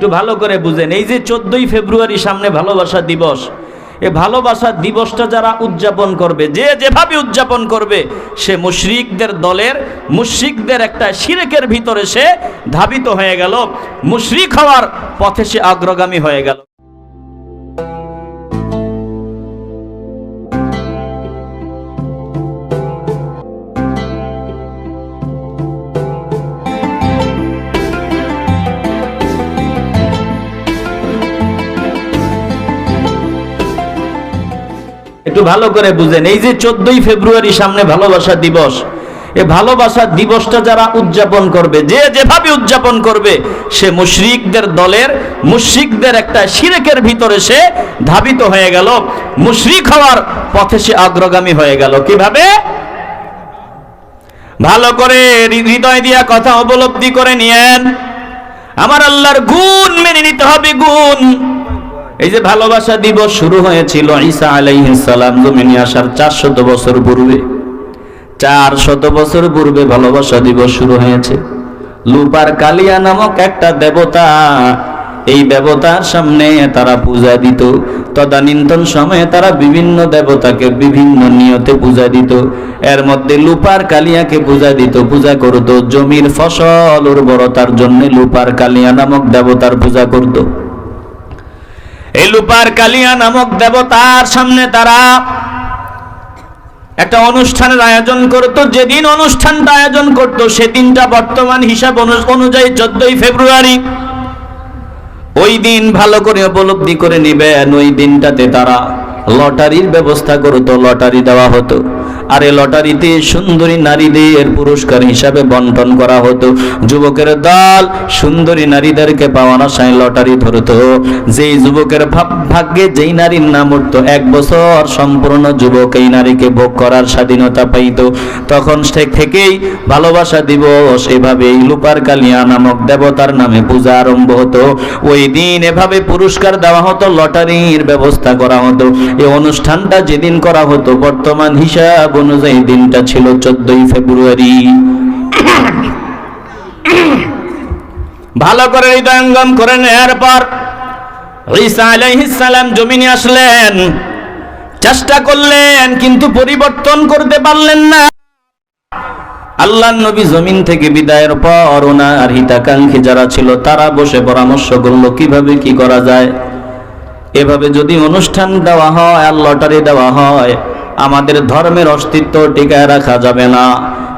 একটু ভালো করে বুঝেন। এই যে চোদ্দই ফেব্রুয়ারি সামনে ভালোবাসা দিবস, এ ভালোবাসা দিবসটা যারা উদযাপন করবে, যে যেভাবে উদযাপন করবে, সে মুশরিকদের দলের, মুশরিকদের একটা সিরেকের ভিতরে সে ধাবিত হয়ে গেল। মুশরিক হওয়ার পথে সে অগ্রগামী হয়ে গেল। একটু ভালো করে বুঝেন, এই যে চোদ্দই ফেব্রুয়ারি সামনে ভালোবাসা দিবস, এ ভালোবাসা দিবসটা যারা উদযাপন করবে, যে যেভাবে উদযাপন করবে, সে মুশরিকদের দলের, মুশরিকদের একটা শিরেকের ভিতরে সে ধাবিত হয়ে গেল, মুশরিক হওয়ার পথে সে অগ্রগামী হয়ে গেল। কীভাবে? ভালো করে হৃদয় দিয়া কথা উপলব্ধি করে নিয়েন। আমার আল্লাহর গুণ মেনে নিতে হবে, গুণ। এই যে ভালোবাসা দিবস শুরু হয়েছিল ঈসা সালাম জমিনে আসার চারশত বছর পূর্বে। চার শত বছর পূর্বে ভালোবাসা দিবস শুরু হয়েছে। লুপার কালিয়া নামক একটা দেবতা, এই দেবতার সামনে তারা পূজা দিত। তদানীন্তন সময়ে তারা বিভিন্ন দেবতাকে বিভিন্ন নিয়তে পূজা দিত। এর মধ্যে লুপার কালিয়াকে পূজা দিত, পূজা করত। জমির ফসল উর্বরতার জন্য লুপার কালিয়া নামক দেবতার পূজা করত। এই লুপার কালিয়া নামক দেবতার সামনে তারা একটা অনুষ্ঠানের আয়োজন করত। যেদিন অনুষ্ঠানটা আয়োজন করত, সেদিনটা বর্তমান হিসাব অনু- অনুযায়ী চোদ্দই ফেব্রুয়ারি। ওই দিন ভালো করে উপলব্ধি করে নিবেন, ওই দিনটাতে তারা লটারির ব্যবস্থা করতো, লটারি দেওয়া হতো। আর এই লটারিতে সুন্দরী নারীদের পুরস্কার হিসাবে বন্টন করা হতো। যুবকের দল সুন্দরী নারীদেরকে পাওয়ার আশায় লটারি ধরতো। যেই যুবকের ভাগ্যে যেই নারীর নাম উঠতো, এক বছর সম্পূর্ণ যুবক এই নারীকে ভোগ করার স্বাধীনতা পাইতো। তখন সে থেকেই ভালোবাসা দিবস এভাবে লুপার কালিয়া নামক দেবতার নামে পূজা আরম্ভ হতো। ওই দিন এভাবে পুরস্কার দেওয়া হতো, লটারির ব্যবস্থা করা হতো। এই অনুষ্ঠানটা যেদিন করা হতো, বর্তমান হিসাব অনুযায়ী দিনটা ছিল চোদ্দই ফেব্রুয়ারি। ভালো করে হৃদয়ঙ্গম করে নেয়ার পর সালাম জমিনে আসলেন। চেষ্টা করলেন, কিন্তু পরিবর্তন করতে পারলেন না। আল্লাহ নবী জমিন থেকে বিদায়ের পর ওনার হিতাকাঙ্ক্ষী যারা ছিল, তারা বসে পরামর্শ করল, কীভাবে কি করা যায়? এভাবে যদি অনুষ্ঠান দেওয়া হয় আর লটারি দেওয়া হয় আমাদের ধর্মের অস্তিত্ব টিকায় রাখা যাবে না।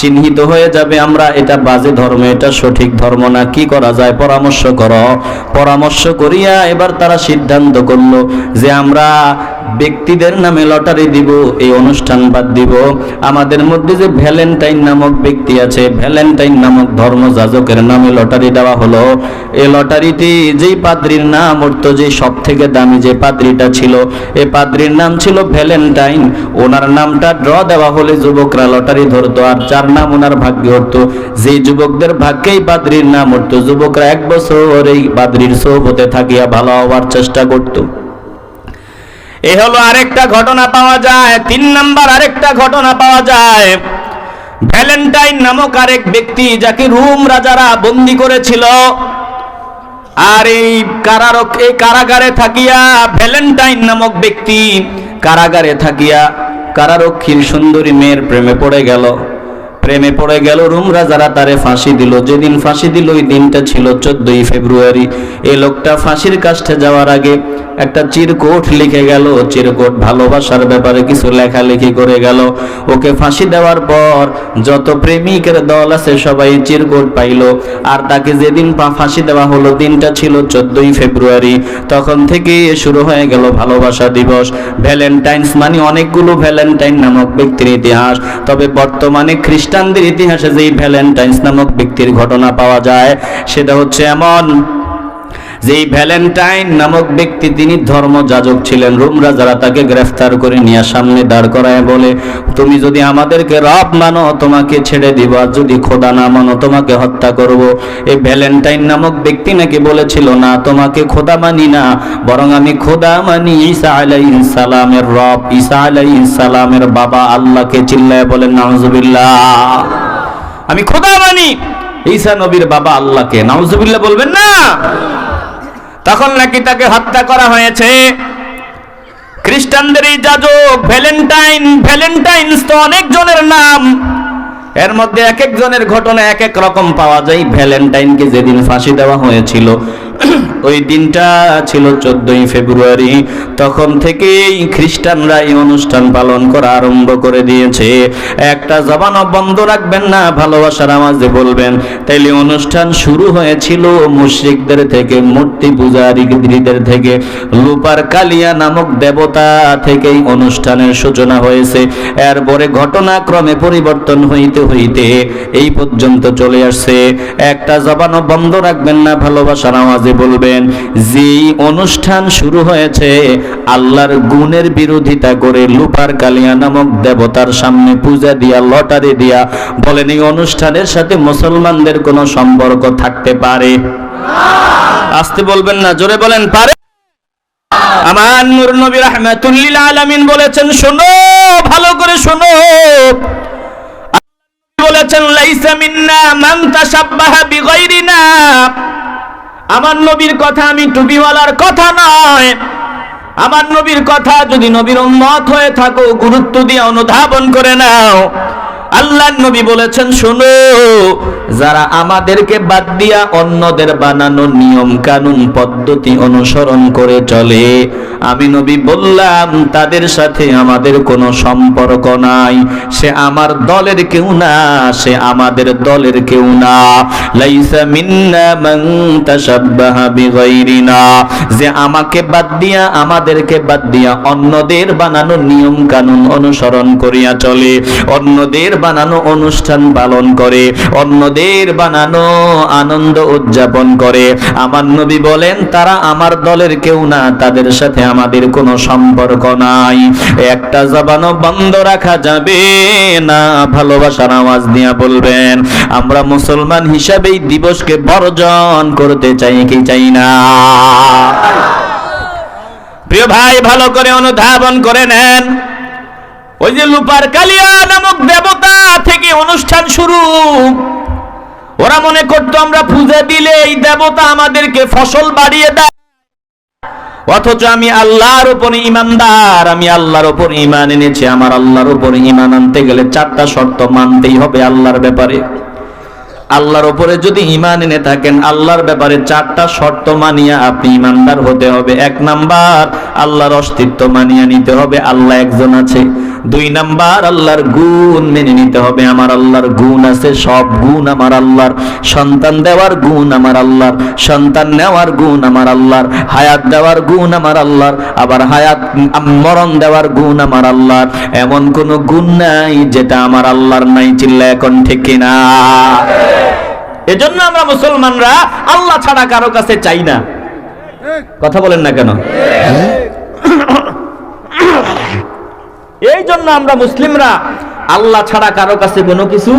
চিহ্নিত হয়ে যাবে আমরা, এটা বাজে ধর্ম, এটা সঠিক ধর্ম না, কি করা যায়? পরামর্শ করো। পরামর্শ করিয়া এবার তারা সিদ্ধান্ত করল যে আমরা ব্যক্তিদের নামে লটারি দিব, এই অনুষ্ঠান বাদ দিব। আমাদের মধ্যে যে ভ্যালেন্টাইন নামক ব্যক্তি আছে, ভ্যালেন্টাইন নামক ধর্মযাজকের নামে লটারি দেওয়া হলো। এই লটারিতে যেই পাদ্রির নাম উঠতো যে সব থেকে দামি যে পাদ্রিটা ছিল এই পাদ্রির নাম ছিল ভ্যালেন্টাইন। ওনার নামটা ড্র দেওয়া হলে যুবকরা লটারি ধরতো, আর যার নাম ওনার ভাগ্যে উঠতো যে যুবকদের ভাগ্যেই পাদ্রির নাম উঠতো, যুবকরা এক বছর এই পাদ্রির সোহবতে থাকিয়া ভালো হওয়ার চেষ্টা করতো। এ হলো আরেকটা ঘটনা পাওয়া যায়। তিন নাম্বার আরেকটা ঘটনা পাওয়া যায়। ভ্যালেন্টাইন নামক আরেক ব্যক্তি যাকে রুম রাজারা বন্দি করেছিল। আর এই কারারক, এই কারাগারে থাকিয়া ভ্যালেন্টাইন নামক ব্যক্তি কারাগারে থাকিয়া কারারক্ষীর সুন্দরী মেয়ের প্রেমে পড়ে গেল। প্রেমে পড়ে গেল রুমরা যারা তারে ফাঁসি দিল। যেদিন ফাঁসি দিল, ওই দিনটা ছিল চোদ্দই ফেব্রুয়ারি। এই লোকটা ফাঁসির কাছে যাওয়ার আগে একটা চিরকোট লিখে গেল। চিরকোট ভালোবাসার ব্যাপারে কিছু লেখালেখি করে গেল। ওকে ফাঁসি দেওয়ার পর যত প্রেমিকের দল আছে সবাই চিরকোট পাইলো। আর তাকে যেদিন ফাঁসি দেওয়া হলো, দিনটা ছিল চোদ্দই ফেব্রুয়ারি। তখন থেকে শুরু হয়ে গেল ভালোবাসা দিবস। ভ্যালেন্টাইন্স মানে অনেকগুলো ভ্যালেন্টাইন নামক ব্যক্তির ইতিহাস। তবে বর্তমানে খ্রিস্টানদের ইতিহাসে যেই ভ্যালেন্টাইন্স নামক ব্যক্তির ঘটনা পাওয়া যায় সেটা হচ্ছে এমন। যেই ভ্যালেন্টাইন নামক ব্যক্তি তিনি ধর্মযাজক ছিলেন, রোমরা যারা তাকে গ্রেফতার করে নিয়ে সামনে দাঁড় করায় বলে, তুমি যদি আমাদেরকে রব মানো, তোমাকে ছেড়ে দিব, আর যদি খোদা না মানো, তোমাকে হত্যা করব। এই ভ্যালেন্টাইন নামক ব্যক্তি নাকি বলেছিল, না, তোমাকে খোদা মানি না, বরং আমি খোদা মানি ঈসা আলাইহিস সালামের রব। ঈসা আলাইহিস সালামের বাবা আল্লাহকে চিল্লায় বলেন নাউজুবিল্লাহ, আমি খোদা মানি। ঈসা নবীর বাবা আল্লাহকে, নাউজুবিল্লাহ বলবেন না? তখন নাকি তাকে হত্যা করা হয়েছে। খ্রিস্টানদের এই যাজক, ভ্যালেন্টাইন, ভ্যালেন্টাইনস তো অনেকজনের নাম। এর মধ্যে এক একজনের ঘটনা এক এক রকম পাওয়া যায়। ভ্যালেন্টাইনকে যেদিন ফাঁসি দেওয়া হয়েছিল ওই দিনটা ছিল চোদ্দই ফেব্রুয়ারি। তখন থেকেই খ্রিস্টানরা এই অনুষ্ঠান পালন করা আরম্ভ করে দিয়েছে। একটা জবানও বন্ধ রাখবেন না, ভালোবাসার আমাজে বলবেন। তাইলে অনুষ্ঠান শুরু হয়েছিল মুশ্রিকদের থেকে, মূর্তি পূজারীদের থেকে, লুপার কালিয়া নামক দেবতা থেকেই অনুষ্ঠানের সূচনা হয়েছে। এরপরে ঘটনাক্রমে পরিবর্তন হইতে হইতে এই পর্যন্ত চলে আসছে। একটা জবানও বন্ধ রাখবেন না, ভালোবাসার আওয়াজে বলবেন যে অনুষ্ঠান শুরু হয়েছে, আল্লাহর গুণের বিরোধিতা করে লুপার কালিয়া নামক দেবতার সামনে পূজা দিয়া, লটারি দিয়া, বলেন এই অনুষ্ঠানের সাথে মুসলমানদের কোনো সম্পর্ক থাকতে পারে? আসতে বলবেন না, জোরে বলেন, পারে? আমার নূর নবী রাহমাতুল্লিল আলামিন বলেছেন, শোনো, ভালো করে শোনো। বলেছেন, লাইসা মিন্না মান তাশাব্বাহা বিগাইরিনা। আমার নবীর কথা আমি টুপিওয়ালার কথা নয়। আমার নবীর কথা যদি নবীর উম্মত হয়ে থাকো, গুরুত্ব দিয়ে অনুধাবন করে নাও। আল্লাহ নবী বলেছেন, শোনো, যারা আমাদেরকে বাদ দিয়া অন্যদের বানানো নিয়ম কানুন পদ্ধতি অনুসরণ করে চলে, আমি নবী বললাম, তাদের সাথে আমাদের কোনো সম্পর্ক নাই, সে আমার দলের কেউ না, সে আমাদের দলের কেউ না। লাইসা মিন্না মান তাশাব্বাহা বিগাইরিনা, যে আমাকে বাদ দিয়া, আমাদেরকে বাদ দিয়া অন্যদের বানানো নিয়ম কানুন অনুসরণ করিয়া চলে, অন্যদের বানানো অনুষ্ঠান পালন করে, অন্যদের বানানো আনন্দ উদযাপন করে। আমার নবী বলেন, তারা আমার দলের কেউ না, তাদের সাথে আমাদের কোনো সম্পর্ক নাই। একটা জবানও বন্ধ রাখা যাবে না, ভালোবাসার আওয়াজ দিয়া বলবেন, আমরা মুসলমান হিসাবে এই দিবসকে বর্জন করতে চাই কি চাই না। প্রিয় ভাই, ভালো করে অনুধাবন করে নেন। ওই যে লুপার কালিয়া নামক দেবতা থেকে অনুষ্ঠান শুরু। ওরা মনে করতো, আমরা পূজা দিলে এই দেবতা আমাদেরকে ফসল বাড়িয়ে দেয়। অথচ আমি আল্লাহর উপর ইমানদার আমি আল্লাহর উপর ইমান এনেছি। আমার আল্লাহর উপর ইমান আনতে গেলে চারটা শর্ত মানতেই হবে আল্লাহর ব্যাপারে। আল্লাহর উপরে যদি ইমান এনে থাকেন, আল্লাহর ব্যাপারে চারটা শর্ত মানিয়া আপনি ইমানদার হতে হবে। এক নাম্বার, আল্লাহর অস্তিত্ব মানিয়া নিতে হবে। আল্লাহ একজন আছে। দুই নাম্বার আল্লাহর গুণ মেনে নিতে হবে। আমার আল্লাহর গুণ আছে সব গুণ আমার আল্লাহর। সন্তান দেওয়ার গুণ আমার আল্লাহর। সন্তান নেওয়ার গুণ আমার আল্লাহর। হায়াত দেওয়ার গুণ আমার আল্লাহর। আবার হায়াত মরণ দেওয়ার গুণ আমার আল্লাহর। এমন কোন গুণ নাই যেটা আমার আল্লাহর নাই চিল্লা এখন ঠিক কিনা? এজন্য আমরা মুসলমানরা আল্লাহ ছাড়া কারও কাছে চাই না। কথা বলেন না কেন? এই জন্য আমরা মুসলিমরা আল্লাহ ছাড়া কারও কাছে কোনো কিছু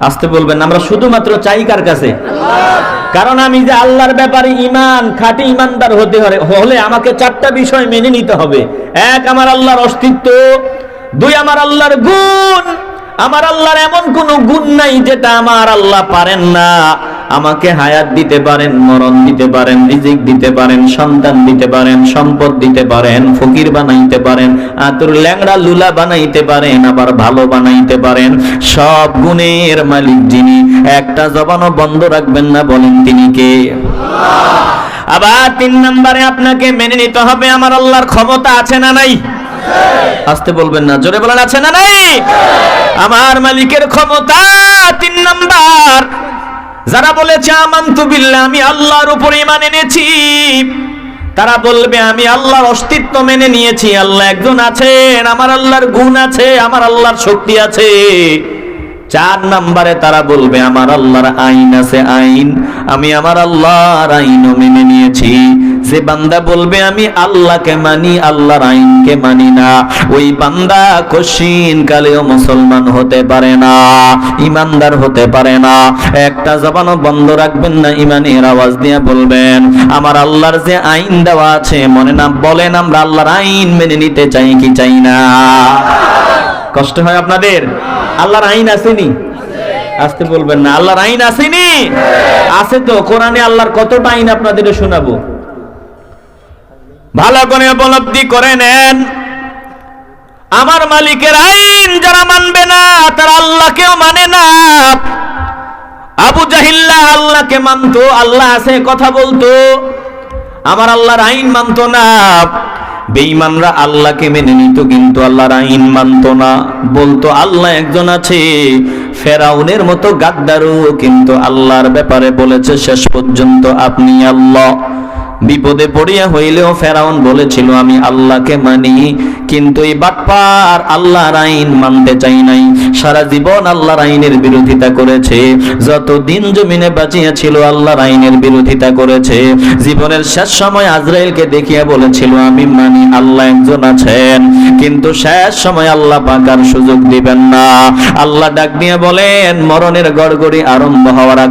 আসতে বলবেন আমরা শুধুমাত্র চাই কার কাছে? কারণ আমি যে আল্লাহর ব্যাপারে ইমান খাঁটি ইমানদার হতে হলে হলে আমাকে চারটা বিষয় মেনে নিতে হবে। এক, আমার আল্লাহর অস্তিত্ব। দুই, আমার আল্লাহর গুণ। আমার আল্লাহর এমন কোন গুণ নাই যেটা আমার আল্লাহ পারেন না। আমাকে হায়াত দিতে পারেন, মরণ দিতে পারেন, রিজিক দিতে পারেন, সন্তান দিতে পারেন, সম্পদ দিতে পারেন, ফকির বানাইতে পারেন, আতুর ল্যাংড়া লুলা বানাইতে পারেন, আবার ভালো বানাইতে পারেন। সব গুণের মালিক যিনি, একটা জবানও বন্ধ রাখবেন না, বলেন তিনি কে? আবার তিন নম্বরে আপনাকে মেনে নিতে হবে, আমার আল্লাহর ক্ষমতা আছে না নাই? আসতে বলবেন না, জোরে বলেন, আছে না নাই? আমার মালিকের ক্ষমতা তিন নাম্বার। যারা বলেছে, আমান্তু আমি আল্লাহর উপরে ইমান এনেছি। তারা বলবে, আমি আল্লাহর অস্তিত্ব মেনে নিয়েছি। আল্লাহ একজন আছেন, আমার আল্লাহর গুণ আছে, আমার আল্লাহর শক্তি আছে। চার নাম্বারে তারা বলবে, আমার আল্লাহর আইন আছে আইন। আমি আমার আল্লাহর আইনও মেনে নিয়েছি। যে বান্দা বলবে, আমি আল্লাহকে মানি, আল্লাহর আইনকে মানি না। ওই বান্দা কশিন কালেও মুসলমান হতে পারে না, ইমানদার হতে পারে না। একটা জবানও বন্ধ রাখবেন না, ইমানের আওয়াজ দিয়ে বলবেন, আমার আল্লাহর যে আইন দেওয়া আছে, মনে না বলেন আমরা আল্লাহর আইন মেনে নিতে চাই কি চাই না? কষ্ট হয় আপনাদের? আল্লাহর আইন আসেনি? আসতে বলবেন না, আল্লাহর আইন আসেনি? আছে তো, কোরআনে আল্লাহর কতটা আইন আপনাদের শোনাবো। ভালো করে উপলব্ধি করে নেন। আমার মালিকের আইন যারা মানবে না, তারা আল্লাহকেও মানে না। আবু জাহিল্লা আল্লাহকে মানতো, আল্লাহ আছে, কথা বলতো। আমার আল্লাহর আইন মানতো না। বেঈমানরা আল্লাহকে মেনে নিত, কিন্তু আল্লাহর আইন মানত না। বলতো, আল্লাহ একজন আছে, ফেরাউনের মতো গাদ্দারও কিন্তু আল্লাহর ব্যাপারে বলেছে, শেষ পর্যন্ত আপনি আল্লাহ। বিপদে পড়িয়া হইলেও ফেরাউন বলেছিল, আমি আল্লাহকে মানি, কিন্তু এই বাটপার আল্লাহর আইন মানতে চাই নাই। সারা জীবন আল্লাহর আইনের বিরোধিতা করেছে। যত দিন জমিনে বাঁচিয়া ছিল আল্লাহর আইনের বিরোধিতা করেছে। জীবনের শেষ সময় আজরাইলকে দেখিয়া বলেছিল, আমি মানি, আল্লাহ একজন আছেন। কিন্তু শেষ সময় আল্লাহ পাকার সুযোগ দিবেন না। আল্লাহ ডাক দিয়ে বলেন, মরণের গড়গড়ি আরম্ভ হওয়ার আগ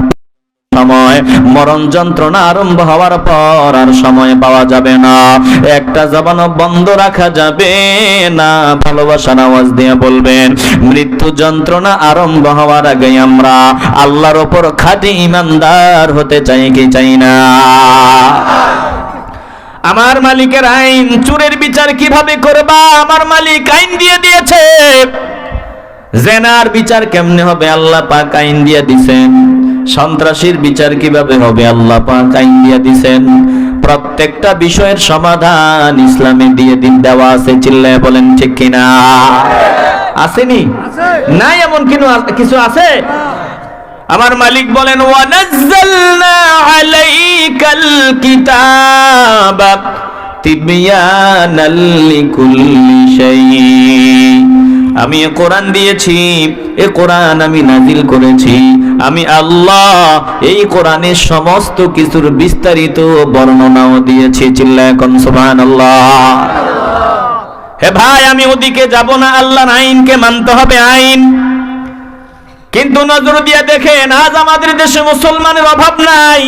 সময় মরণ যন্ত্রণা আরম্ভ হওয়ার পর আর সময় পাওয়া যাবে না। একটা জবানও বন্ধ রাখা যাবে না, ভালোবাসার আওয়াজ দিয়ে বলবেন, মৃত্যু যন্ত্রণা আরম্ভ হওয়ার আগে আমরা আল্লাহর ওপর খাঁটি ইমানদার হতে চাই কি চাই না। আমার মালিকের আইন, চুরের বিচার কীভাবে করবা? আমার মালিক আইন দিয়ে দিয়েছে। জেনার বিচার কেমনে হবে? আল্লাহ পাক আইন দিয়ে দিছেন। সন্ত্রাসীর বিচার কীভাবে হবে? আল্লাহ পাক আইন দিয়ে দিছেন। প্রত্যেকটা বিষয়ের সমাধান ইসলামে দিয়ে দিন। দেওয়া আছে, চিল্লায় বলেন, ঠিক কিনা? আসেনি? নাই এমন কিনু কিছু আছে? আমার মালিক বলেন, ওয়ানাজ্জালনা আলাইকাল কিতাবা তিবয়ানাল লিকুল্লি শাই আমি কোরআন দিয়েছি, এ কোরআন আমি নাজিল করেছি। আমি আল্লাহ এই কোরআনের সমস্ত কিছুর বিস্তারিত বর্ণনাও দিয়েছি চিল্লা এখন, সুবহানাল্লাহ। হে ভাই, আমি ওদিকে যাব না, আল্লাহর আইনকে মানতে হবে আইন। কিন্তু নজর দিয়ে দেখেন, আজ আমাদের দেশে মুসলমানের অভাব নাই।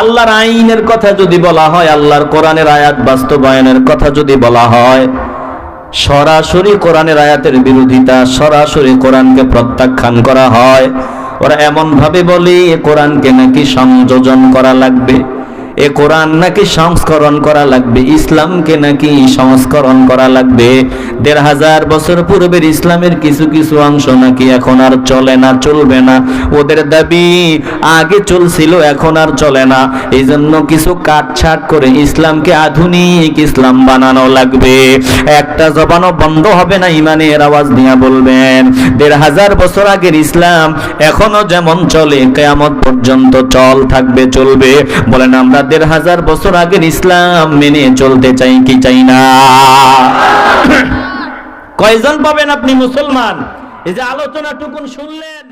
আল্লাহর আইনের কথা যদি বলা হয়, আল্লাহর কোরআনের আয়াত বাস্তবায়নের কথা যদি বলা হয়, সরাসরি কোরআনের আয়াতের বিরোধিতা, সরাসরি কোরআনকে প্রত্যাখ্যান করা হয়। ওরা এমন ভাবে বলে কোরআনকে নাকি সংযোজন করা লাগবে? এ কোরআন নাকি সংস্করণ করা লাগবে? ইসলামকে নাকি সংস্করণ করা লাগবে? দেড় হাজার বছর পূর্বের ইসলামের কিছু কিছু অংশ নাকি এখন আর চলে না, চলবে না। ওদের দাবি আগে চলছিল, এখন আর চলে না। এই জন্য কিছু কাটছাট করে ইসলামকে আধুনিক ইসলাম বানানো লাগবে। একটা জবানও বন্ধ হবে না, ইমানের আওয়াজ দিয়া বলবেন। দেড় হাজার বছর আগের ইসলাম এখনও যেমন চলে, কেয়ামত পর্যন্ত চল থাকবে, চলবে। বলেন আমরা দেড় হাজার বছর আগের ইসলাম মেনে চলতে চাই কি চাই না? কয়জন পাবেন আপনি মুসলমান? এই যে আলোচনা টুকুন শুনলেন।